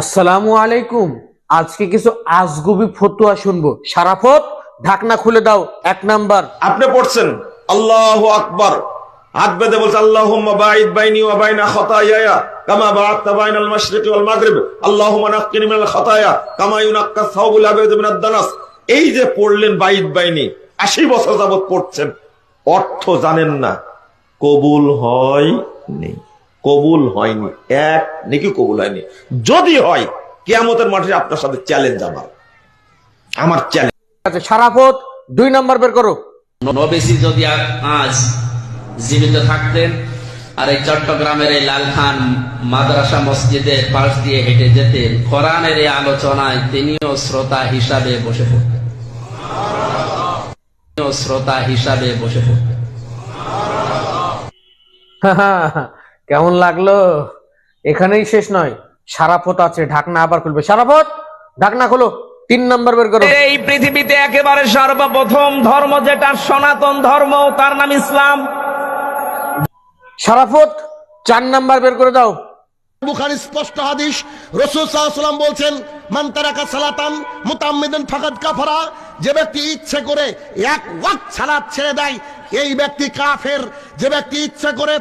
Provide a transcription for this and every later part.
আসসালামু আলাইকুম। আজকে কিছু আজগুবি ফতুয়া শুনব। সারাফত, ঢাকনা খুলে দাও, এক নাম্বার। আপনি পড়ছেন, আল্লাহ আকবার। হাত বেঁধে বলছে, আল্লাহুম্মা বাঈদ বাইনি ওয়া বাইনা খাতায়ায়া, কামা বাআদতা বাইনাল মাশরিকি ওয়াল মাগরিব। আল্লাহুম্মা নাক্কিনি মিনাল খাতায়া, কামা ইউনাক্কা সাওবুল আবিদ মিনাদ দানাস। এই যে পড়লেন বাইদ বাইনি 80 বছর যাবত পড়ছেন। অর্থ জানেন না, কবুল হয় নি কবুল হয়নি। এক নাকি কবুল হয়নি। যদি হয় কিয়ামতের মাঠে আপনার সাথে চ্যালেঞ্জ আমার। আমার চ্যালেঞ্জ আচ্ছা সারাফত দুই নাম্বার বের করো। নবেসি যদি আজ জীবিত থাকতেন আর এই চট্টগ্রামের এই লালখান মাদ্রাসা মসজিদের পাশ দিয়ে হেঁটে যেতেন কোরআনের এই আলোচনায় তিনিও শ্রোতা হিসাবে বসে পড়তেন। তিনিও শ্রোতা হিসাবে বসে পড়তেন। কেমন লাগল? এখানেই শেষ নয়। সারাফত আছে ঢাকনা আবার খুলবে। সারাফত ঢাকনা খোলো তিন নাম্বার বের করো। এই পৃথিবীতে একেবারে সর্বপ্রথম ধর্ম যেটা সনাতন ধর্ম তার নাম ইসলাম। সারাফত চার নাম্বার বের করে দাও। বুখারি স্পষ্ট হাদিস রসুল সাল্লাম বলছেন মান তারাকা সালাতান মুতাম্মিদান ফাকাদ কাফারা যে ব্যক্তি ইচ্ছে করে এক ওয়াক্ত সালাত ছেড়ে দেয় এই ব্যক্তি কাফের। যে ব্যক্তি ইচ্ছে করে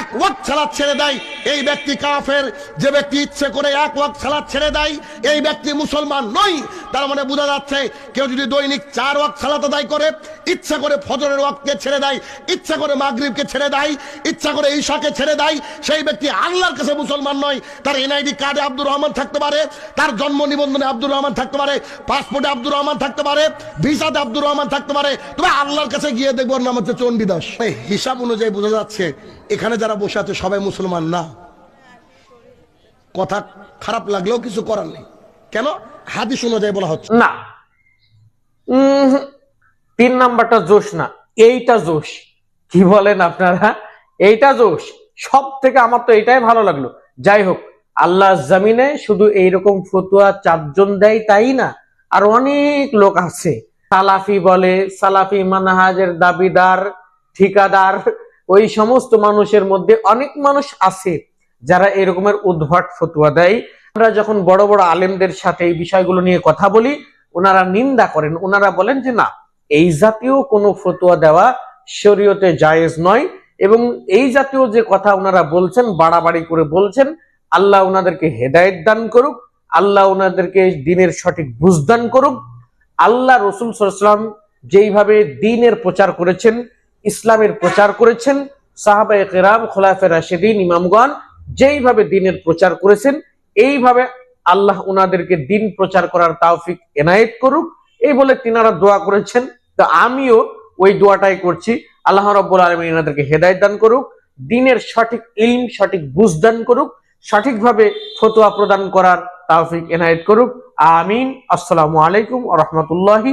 এক ওয়াক্ত সালাত ছেড়ে দেয়, এই ব্যক্তি কাফের। যে ব্যক্তি ইচ্ছে করে এক ওয়াক্ত সালাত ছেড়ে দেয়, এই ব্যক্তি মুসলমান নয়। তার মানে বোঝা যাচ্ছে, কেউ যদি দৈনিক চার ওয়াক্ত সালাত আদায় করে, ইচ্ছা করে ফজরের ওয়াক্তকে ছেড়ে দেয়, ইচ্ছা করে মাগরিবকে ছেড়ে দেয়, ইচ্ছা করে ঈশাকে ছেড়ে দেয়, সেই ব্যক্তি আল্লাহর কাছে মুসলমান নয়। তার এনআইডি কার্ডে আব্দুর রহমান থাকতে পারে, তার জন্ম নিবন্ধনে আব্দুর রহমান থাকতে পারে, পাসপোর্টে আব্দুর রহমান থাকতে পারে, ভিসাতে আব্দুর রহমান থাকতে পারে। তবে আল্লাহর কাছে গিয়ে দেখব নাম হচ্ছে চণ্ডীদাস। হিসাব অনুযায়ী বোঝা যাচ্ছে, এখানে যারা বসে আছে সবাই মুসলমান না। কথা খারাপ লাগলেও কিছু করার নেই। কেন? হাদিস অনুযায়ী বলা হচ্ছে। না। তিন নাম্বারটা জোশ না। এইটা জোশ। কি বলেন আপনারা? এইটা জোশ। সব থেকে আমার তো এইটাই ভালো লাগল। যাই হোক আল্লাহ জামিনে শুধু এইরকম ফতুয়া চারজন দেয় তাই না? আর অনেক লোক আছে। সালাফি বলে, সালাফি মানহাজের দাবিদার, ঠিকাদার ওই সমস্ত মানুষের মধ্যে অনেক মানুষ আছে যারা এরকমের উদ্ভট ফতুয়া দেয়। আমরা যখন বড় বড় আলেমদের সাথে এই বিষয়গুলো নিয়ে কথা বলি, ওনারা নিন্দা করেন। ওনারা বলেন যে, না, এই জাতীয় কোনো ফতুয়া দেওয়া শরীয়তে জায়েজ নয় এবং এই জাতীয় যে কথা ওনারা বলছেন, বাড়াবাড়ি করে বলছেন, আল্লাহ ওনাদেরকে হেদায়েত দান করুক, আল্লাহ ওনাদেরকে দিনের সঠিক বুঝদান করুক। আল্লাহ রসুল সাল্লাম যেইভাবে দিনের প্রচার করেছেন ইসলামের প্রচার করেছেন সাহাবায়ে কেরাম, খোলাফে রাশেদিন, ইমামগণ, যেইভাবে দিনের প্রচার করেছেন, এইভাবে আল্লাহ উনাদেরকে দিন প্রচার করার তাওফিক এনায়েত করুক। এই বলে তিনারা দোয়া করেছেন। তো আমিও ওই দোয়াটাই করছি। আল্লাহ রব্বুল আলমী এনাদেরকে হেদায়ত দান করুক, দিনের সঠিক ইলম, সঠিক বুঝ দান করুক, সঠিকভাবে ফতোয়া প্রদান করার তাওফিক এনায়েত করুক। আমিন। আসসালামু আলাইকুম রহমতুল্লাহি